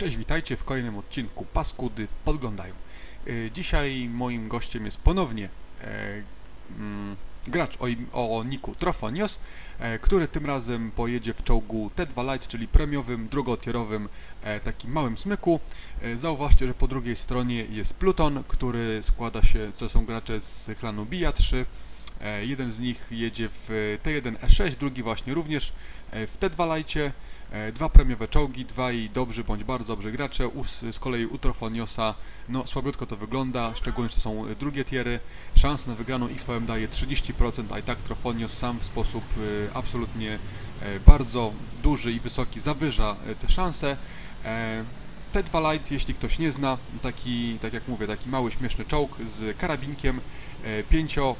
Cześć, witajcie w kolejnym odcinku Paskudy podglądają. E, Dzisiaj moim gościem jest ponownie e, mm, gracz o, o niku Trofonios, e, który tym razem pojedzie w czołgu T2 Lite, czyli premiowym, drugotierowym, e, takim małym smyku. E, Zauważcie, że po drugiej stronie jest Pluton, który składa się, to są gracze z klanu Bija 3. E, Jeden z nich jedzie w T1E6, drugi właśnie również e, w T2 Lite. E, Dwa premiowe czołgi, dwa i dobrzy bądź bardzo dobrzy gracze. Z kolei u Trofoniosa, no słabiutko to wygląda, szczególnie, że to są e, drugie tiery. Szansa na wygraną XVM daje 30%, a i tak Trofonios sam w sposób e, absolutnie e, bardzo duży i wysoki zawyża e, te szanse. E, T2 Lite, jeśli ktoś nie zna, taki, tak jak mówię, taki mały, śmieszny czołg z karabinkiem, e, pięcio,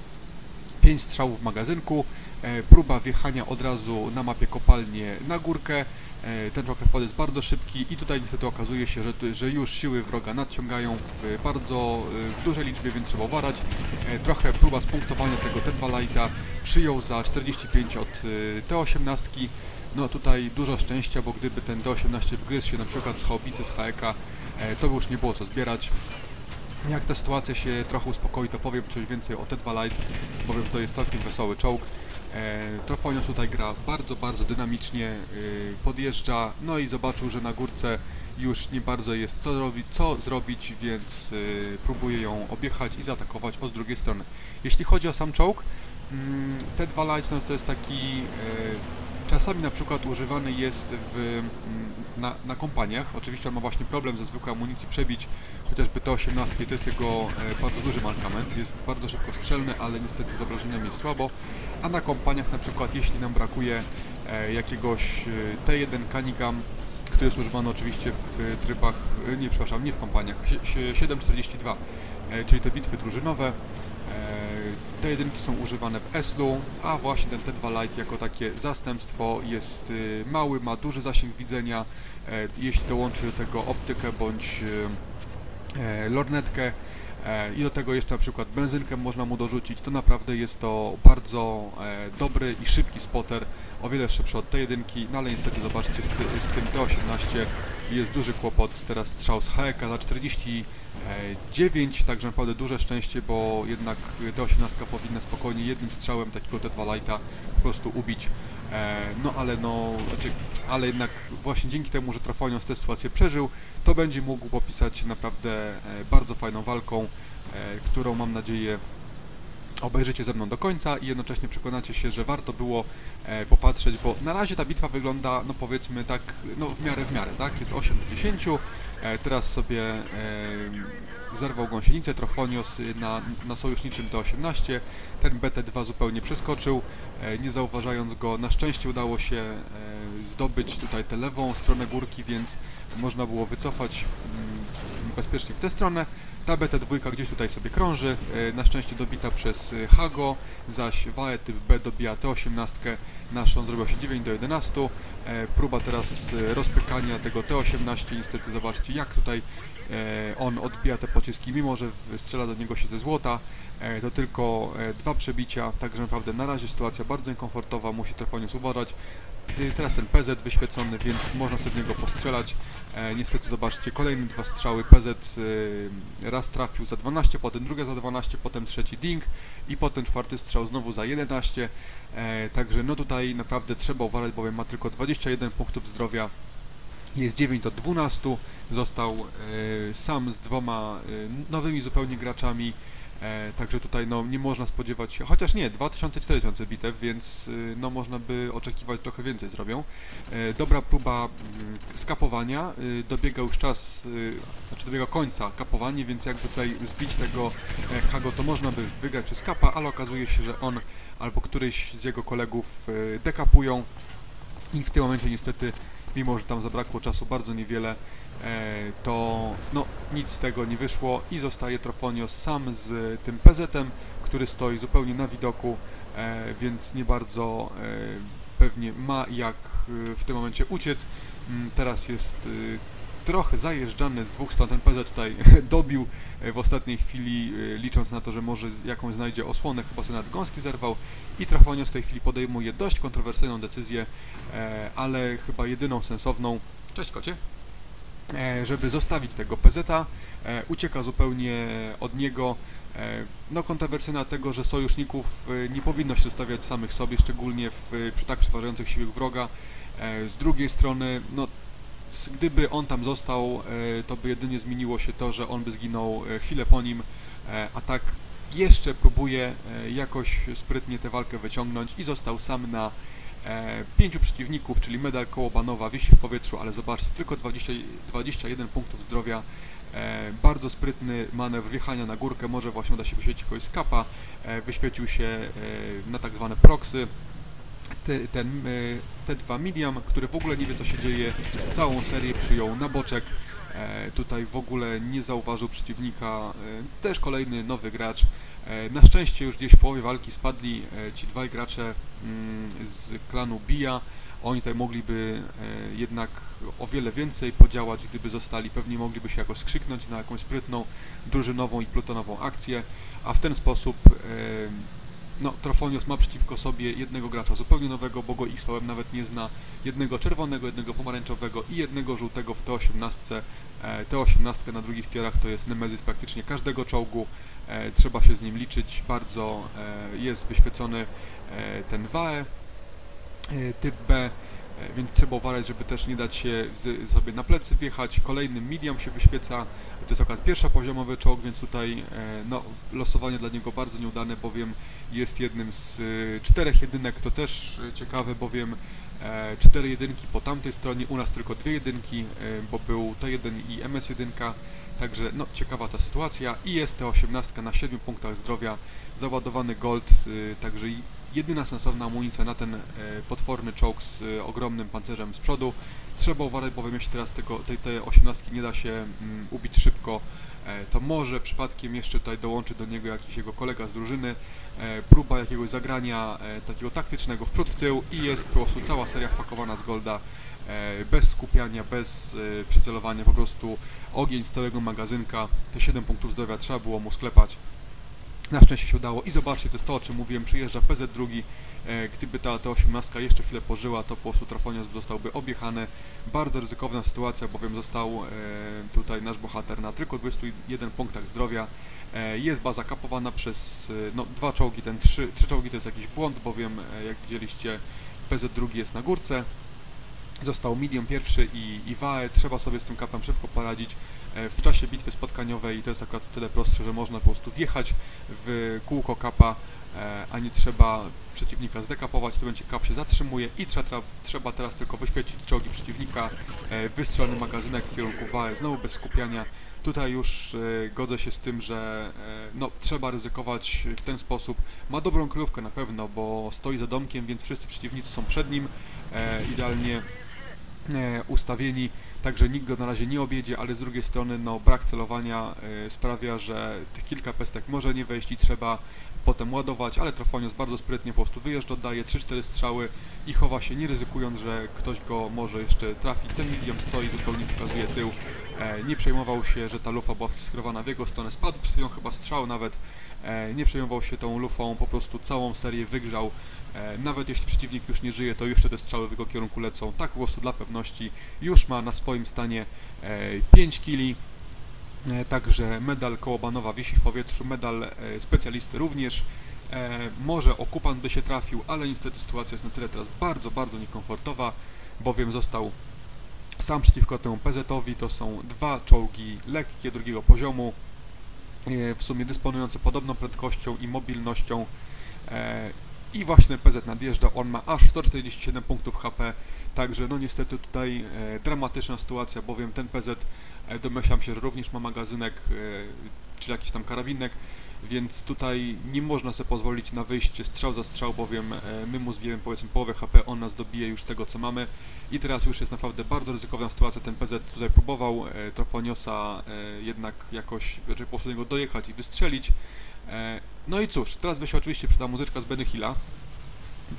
pięć strzałów w magazynku, e, próba wjechania od razu na mapie kopalnie na górkę. E, Ten naprawdę jest bardzo szybki i tutaj niestety okazuje się, że, że już siły wroga nadciągają w bardzo e, w dużej liczbie, więc trzeba uważać. Trochę próba spunktowania tego T2 Lite'a przyjął za 45 od e, T18. No tutaj dużo szczęścia, bo gdyby ten T18 wgryzł się na przykład z haubicy, z HEK, to by już nie było co zbierać. Jak ta sytuacja się trochę uspokoi, to powiem coś więcej o T2 Lite, bowiem to jest całkiem wesoły czołg. E, tutaj gra bardzo, bardzo dynamicznie, y, podjeżdża, no i zobaczył, że na górce już nie bardzo jest co, robi, co zrobić, więc y, próbuje ją objechać i zaatakować od drugiej strony. Jeśli chodzi o sam czołg, mm, T2 Lite no, to jest taki y, czasami na przykład używany jest w, mm, na, na kompaniach. Oczywiście on ma właśnie problem ze zwykłej amunicji przebić chociażby T18 to jest jego e, bardzo duży mankament. Jest bardzo szybko strzelny, ale niestety z obrażeniami jest słabo. A na kompaniach na przykład jeśli nam brakuje e, jakiegoś e, T1 Canigam, który jest używany oczywiście w trybach, e, nie przepraszam, nie w kompaniach, sie- sie- 742, e, czyli te bitwy drużynowe. Te jedynki są używane w Eslu, a właśnie ten T2 Lite jako takie zastępstwo jest y, mały, ma duży zasięg widzenia. E, jeśli dołączy do tego optykę bądź y, e, lornetkę i do tego jeszcze na przykład benzynkę można mu dorzucić, to naprawdę jest to bardzo e, dobry i szybki spotter, o wiele szybszy od tej jedynki, no ale niestety zobaczcie z, ty, z tym T18 jest duży kłopot, teraz strzał z HEK za 49, także naprawdę duże szczęście, bo jednak T18 powinna spokojnie jednym strzałem takiego T2 Lite'a po prostu ubić. E, no ale no, znaczy, ale jednak właśnie dzięki temu, że Trofonios tę sytuację przeżył, to będzie mógł popisać się naprawdę e, bardzo fajną walką, e, którą mam nadzieję obejrzycie ze mną do końca i jednocześnie przekonacie się, że warto było popatrzeć, bo na razie ta bitwa wygląda, no powiedzmy tak, no w miarę w miarę, tak? Jest 8 do 10, e, teraz sobie e, zerwał gąsienicę Trofonios na, na sojuszniczym T18, ten BT2 zupełnie przeskoczył, e, nie zauważając go, na szczęście udało się e, zdobyć tutaj tę lewą stronę górki, więc można było wycofać mm, bezpiecznie w tę stronę. Ta BT2 gdzieś tutaj sobie krąży, e, na szczęście dobita przez e, Hago, zaś Wae typ B dobija T18 naszą, zrobiło się 9 do 11. E, Próba teraz rozpykania tego T18, niestety zobaczcie jak tutaj on odbija te pociski, mimo że strzela do niego się ze złota, to tylko dwa przebicia, także naprawdę na razie sytuacja bardzo niekomfortowa, musi Trofonius uważać. Teraz ten PZ wyświecony, więc można sobie w niego postrzelać. Niestety zobaczcie, kolejne dwa strzały. PZ raz trafił za 12, potem drugie za 12, potem trzeci ding i potem czwarty strzał znowu za 11. E, także no tutaj naprawdę trzeba uważać, bowiem ma tylko 21 punktów zdrowia. Jest 9 do 12. Został e, sam z dwoma e, nowymi zupełnie graczami. E, także tutaj no, nie można spodziewać się, chociaż nie, 2000-4000 bitew, więc y, no, można by oczekiwać trochę więcej zrobią. E, dobra próba mm, skapowania, y, dobiega już czas, y, znaczy dobiega końca kapowanie, więc jakby tutaj zbić tego e, Hago to można by wygrać przez kapa, ale okazuje się, że on albo któryś z jego kolegów dekapują i w tym momencie niestety, mimo że tam zabrakło czasu bardzo niewiele, e, to nic z tego nie wyszło i zostaje Trofonios sam z tym PZ-em, który stoi zupełnie na widoku, e, więc nie bardzo e, pewnie ma jak e, w tym momencie uciec. Mm, Teraz jest trochę zajeżdżany z dwóch stron. Ten PZ tutaj dobił w ostatniej chwili, licząc na to, że może jakąś znajdzie osłonę, chyba sobie nawet gąski zerwał i Trofonios w tej chwili podejmuje dość kontrowersyjną decyzję, ale chyba jedyną sensowną. Cześć kocie. E, żeby zostawić tego PZ-a, e, ucieka zupełnie od niego. E, no kontrowersyjna tego, że sojuszników nie powinno się zostawiać samych sobie, szczególnie w, przy tak przeważających siłach wroga. Z drugiej strony, no gdyby on tam został, to by jedynie zmieniło się to, że on by zginął chwilę po nim, a tak jeszcze próbuje jakoś sprytnie tę walkę wyciągnąć i został sam na e, pięciu przeciwników, czyli medal koło Banowa wisi w powietrzu, ale zobaczcie, tylko 20, 21 punktów zdrowia. E, bardzo sprytny manewr wjechania na górkę, może właśnie uda się wyświecić kogoś z kapa, e, wyświecił się e, na tak zwane proxy, te, ten, e, te dwa medium, który w ogóle nie wie co się dzieje, całą serię przyjął na boczek, tutaj w ogóle nie zauważył przeciwnika, e, też kolejny nowy gracz, e, na szczęście już gdzieś w połowie walki spadli e, ci dwaj gracze mm, z klanu Bija, oni tutaj mogliby e, jednak o wiele więcej podziałać, gdyby zostali, pewnie mogliby się jakoś skrzyknąć na jakąś sprytną, drużynową i plutonową akcję, a w ten sposób e, no, Trofonios ma przeciwko sobie jednego gracza zupełnie nowego, bo go XVM nawet nie zna, jednego czerwonego, jednego pomarańczowego i jednego żółtego w T18. E, T18 na drugich tierach to jest nemezis praktycznie każdego czołgu, e, trzeba się z nim liczyć, bardzo e, jest wyświecony e, ten WAE, e, typ B, więc trzeba uważać, żeby też nie dać się z, sobie na plecy wjechać. Kolejnym medium się wyświeca, to jest akurat pierwszopoziomowy czołg, więc tutaj e, no, losowanie dla niego bardzo nieudane, bowiem jest jednym z e, czterech jedynek, to też e, ciekawe, bowiem e, cztery jedynki po tamtej stronie, u nas tylko dwie jedynki, e, bo był T1 i MS1, także no, ciekawa ta sytuacja. I jest T18 na 7 punktach zdrowia, załadowany gold, e, także i jedyna sensowna amunicja na ten e, potworny czołg z e, ogromnym pancerzem z przodu. Trzeba uważać, bowiem jeśli teraz tego, tej, tej 18 nie da się mm, ubić szybko, e, to może przypadkiem jeszcze tutaj dołączy do niego jakiś jego kolega z drużyny, próba jakiegoś zagrania takiego taktycznego w przód w tył i jest po prostu cała seria wpakowana z golda, bez skupiania, bez przycelowania, po prostu ogień z całego magazynka, te 7 punktów zdrowia trzeba było mu sklepać. Na szczęście się udało i zobaczcie, to jest to o czym mówiłem, przyjeżdża PZ drugi, e, gdyby ta, ta 18 jeszcze chwilę pożyła, to po prostu Trofonios zostałby objechany. Bardzo ryzykowna sytuacja, bowiem został e, tutaj nasz bohater na tylko 21 punktach zdrowia. E, jest baza kapowana przez no, dwa czołgi, ten trzy, trzy czołgi to jest jakiś błąd, bowiem jak widzieliście PZ drugi jest na górce, został medium pierwszy i, i WAE, trzeba sobie z tym kapem szybko poradzić. E, W czasie bitwy spotkaniowej to jest akurat tyle prostsze, że można po prostu wjechać w kółko kapa, e, a nie trzeba przeciwnika zdekapować, tym momencie kap się zatrzymuje i trzeba, trzeba teraz tylko wyświecić czołgi przeciwnika, e, wystrzelony magazynek w kierunku WAE, znowu bez skupiania. Tutaj już godzę się z tym, że no, trzeba ryzykować w ten sposób. Ma dobrą kryjówkę na pewno, bo stoi za domkiem, więc wszyscy przeciwnicy są przed nim, idealnie ustawieni, także nikt go na razie nie objedzie, ale z drugiej strony no, brak celowania e, sprawia, że tych kilka pestek może nie wejść i trzeba potem ładować, ale Trofonios bardzo sprytnie po prostu wyjeżdża, daje 3-4 strzały i chowa się, nie ryzykując, że ktoś go może jeszcze trafi. Ten medium stoi, zupełnie pokazuje tył, e, nie przejmował się, że ta lufa była skierowana w jego stronę, spadł przed chwilą chyba strzał nawet, e, nie przejmował się tą lufą, po prostu całą serię wygrzał, E, Nawet jeśli przeciwnik już nie żyje, to jeszcze te strzały w jego kierunku lecą. Tak po prostu dla pewności. Już ma na swoim stanie e, 5 kili. E, Także medal Kołobanowa wisi w powietrzu, medal e, specjalisty również. E, Może okupant by się trafił, ale niestety sytuacja jest na tyle teraz bardzo, bardzo niekomfortowa, bowiem został sam przeciwko temu PZ-owi. To są dwa czołgi lekkie drugiego poziomu, e, w sumie dysponujące podobną prędkością i mobilnością. E, i właśnie PZ nadjeżdża, on ma aż 147 punktów HP, także no niestety tutaj e, dramatyczna sytuacja, bowiem ten PZ domyślam się, że również ma magazynek, e, czy jakiś tam karabinek, więc tutaj nie można sobie pozwolić na wyjście strzał za strzał, bowiem e, my mu zbijemy powiedzmy połowę HP, on nas dobije już z tego co mamy. I teraz już jest naprawdę bardzo ryzykowna sytuacja, ten PZ tutaj próbował e, Trofoniosa e, jednak jakoś, żeby po prostu do niego dojechać i wystrzelić, No i cóż, teraz by się oczywiście przydała muzyczka z Benny Hilla.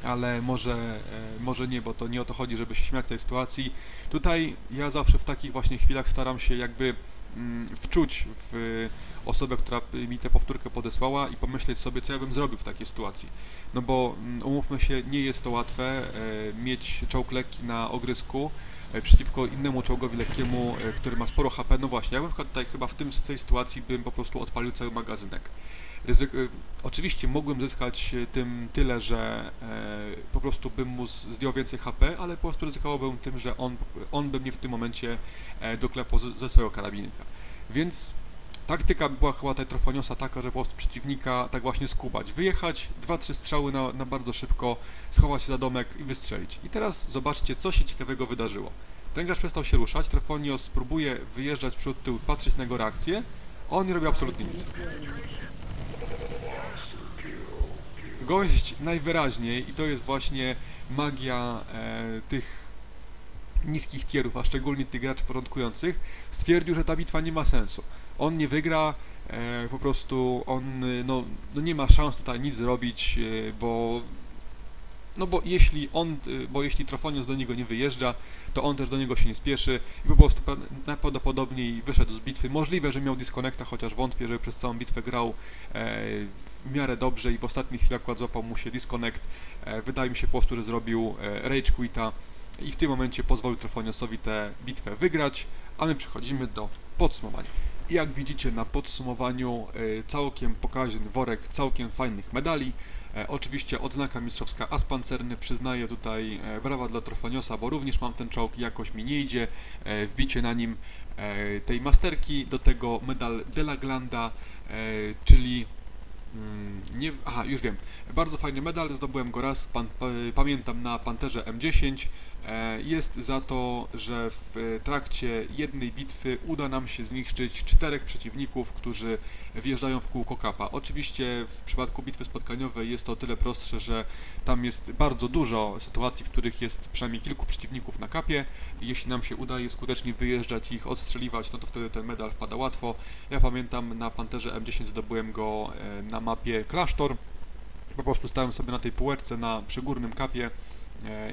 Ale może, e, może nie, bo to nie o to chodzi, żeby się śmiać z tej sytuacji. Tutaj ja zawsze w takich właśnie chwilach staram się jakby mm, wczuć w osobę, która mi tę powtórkę podesłała i pomyśleć sobie, co ja bym zrobił w takiej sytuacji. No bo mm, umówmy się, nie jest to łatwe e, mieć czołg lekki na ogrysku przeciwko innemu czołgowi lekkiemu, e, który ma sporo HP. No właśnie, ja bym tutaj chyba w, tym, tej sytuacji bym po prostu odpalił cały magazynek. Ryzyk, y, oczywiście mogłem zyskać tym tyle, że e, po prostu bym mu zdjął więcej HP, ale po prostu ryzykowałbym tym, że on, on by mnie w tym momencie e, doklepał ze swojego karabinka. Więc taktyka była chyba tej Trofoniosa taka, że po prostu przeciwnika tak właśnie skubać. Wyjechać, dwa, trzy strzały na, na bardzo szybko, schować się za domek i wystrzelić. I teraz zobaczcie, co się ciekawego wydarzyło. Ten gracz przestał się ruszać, Trofonios próbuje wyjeżdżać przód tył, patrzeć na jego reakcję, a on nie robi absolutnie nic. Gość najwyraźniej, i to jest właśnie magia e, tych niskich tierów, a szczególnie tych graczy porządkujących, stwierdził, że ta bitwa nie ma sensu. On nie wygra, e, po prostu on y, no, no nie ma szans tutaj nic zrobić, e, bo no bo jeśli on, y, bo jeśli Trofonios do niego nie wyjeżdża, to on też do niego się nie spieszy i po prostu pra- najprawdopodobniej wyszedł z bitwy. Możliwe, że miał disconnecta, chociaż wątpię, że przez całą bitwę grał e, w miarę dobrze i w ostatnich chwilach akurat złapał mu się disconnect. Wydaje mi się po prostu, że zrobił rage quita i w tym momencie pozwolił Trofoniosowi tę bitwę wygrać, a my przechodzimy do podsumowania. Jak widzicie na podsumowaniu e, całkiem pokaźny worek całkiem fajnych medali. E, oczywiście odznaka mistrzowska as pancerny, przyznaję tutaj e, brawa dla Trofoniosa, bo również mam ten czołg jakoś mi nie idzie wbicie na nim tej masterki, do tego medal de la Glanda, czyli mm, nie, aha, już wiem. Bardzo fajny medal, zdobyłem go raz, pan, pa, pamiętam na Panterze M10. E, Jest za to, że w e, trakcie jednej bitwy uda nam się zniszczyć czterech przeciwników, którzy wjeżdżają w kółko kapa. Oczywiście w przypadku bitwy spotkaniowej jest to o tyle prostsze, że tam jest bardzo dużo sytuacji, w których jest przynajmniej kilku przeciwników na kapie. Jeśli nam się udaje skutecznie wyjeżdżać i ich odstrzeliwać, no to wtedy ten medal wpada łatwo. Ja pamiętam na Panterze M10 zdobyłem go e, na mapie Klasztor. Po prostu stałem sobie na tej półeczce na przygórnym kapie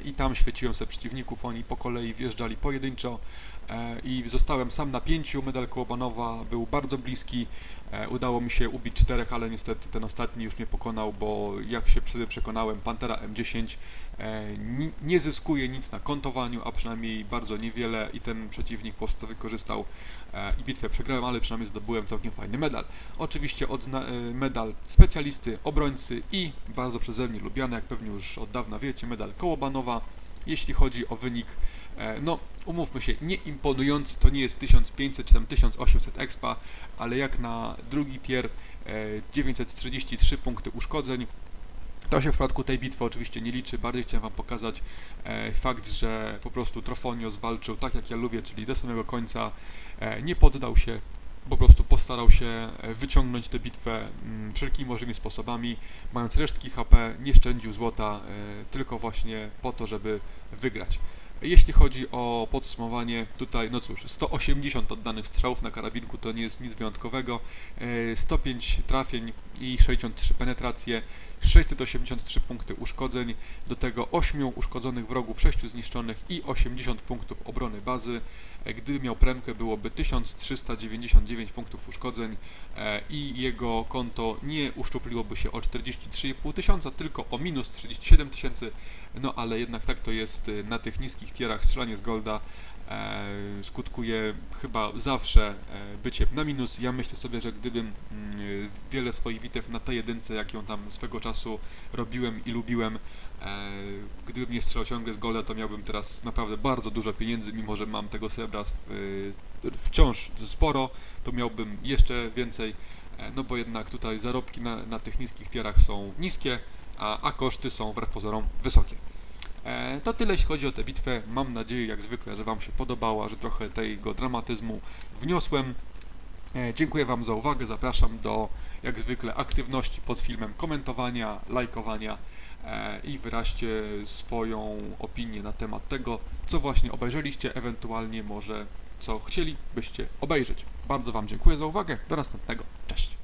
i tam świeciłem sobie przeciwników, oni po kolei wjeżdżali pojedynczo. e, i zostałem sam na pięciu, medal Kołobanowa był bardzo bliski, e, udało mi się ubić czterech, ale niestety ten ostatni już mnie pokonał, bo jak się wtedy przekonałem, Pantera M10 e, ni- nie zyskuje nic na kontowaniu, a przynajmniej bardzo niewiele i ten przeciwnik po prostu wykorzystał e, i bitwę przegrałem, ale przynajmniej zdobyłem całkiem fajny medal. Oczywiście e, medal specjalisty, obrońcy i bardzo przeze mnie lubiany, jak pewnie już od dawna wiecie, medal Kołobanowa. Jeśli chodzi o wynik, e, no umówmy się, nie imponujący, to nie jest 1500 czy tam 1800 expa, ale jak na drugi tier e, 933 punkty uszkodzeń. To się w przypadku tej bitwy oczywiście nie liczy, bardziej chciałem Wam pokazać e, fakt, że po prostu Trofonios walczył tak jak ja lubię, czyli do samego końca, e, nie poddał się, po prostu postarał się e, wyciągnąć tę bitwę mm, wszelkimi możliwymi sposobami, mając resztki HP, nie szczędził złota, e, tylko właśnie po to, żeby wygrać. Jeśli chodzi o podsumowanie, tutaj, no cóż, 180 oddanych strzałów na karabinku to nie jest nic wyjątkowego, e, 105 trafień i 63 penetracje, 683 punkty uszkodzeń, do tego 8 uszkodzonych wrogów, 6 zniszczonych i 80 punktów obrony bazy. E, Gdyby miał premkę, byłoby 1399 punktów uszkodzeń e, i jego konto nie uszczupliłoby się o 43,5 tysiąca, tylko o minus 37 tysięcy. No ale jednak tak to jest e, na tych niskich tierach. Strzelanie z golda skutkuje chyba zawsze e, bycie na minus. Ja myślę sobie, że gdybym mm, wiele swoich bitew na tej jedynce, jak ją tam swego czasu robiłem i lubiłem, e, gdybym nie strzelał ciągle z golda, to miałbym teraz naprawdę bardzo dużo pieniędzy, mimo że mam tego srebra wciąż sporo, to miałbym jeszcze więcej, e, no bo jednak tutaj zarobki na, na tych niskich tierach są niskie, a, a koszty są wbrew pozorom wysokie. E, To tyle jeśli chodzi o tę bitwę. Mam nadzieję, jak zwykle, że Wam się podobała, że trochę tego dramatyzmu wniosłem. E, Dziękuję Wam za uwagę. Zapraszam do, jak zwykle, aktywności pod filmem, komentowania, lajkowania e, i wyraźcie swoją opinię na temat tego, co właśnie obejrzeliście, ewentualnie może co chcielibyście obejrzeć. Bardzo Wam dziękuję za uwagę. Do następnego. Cześć.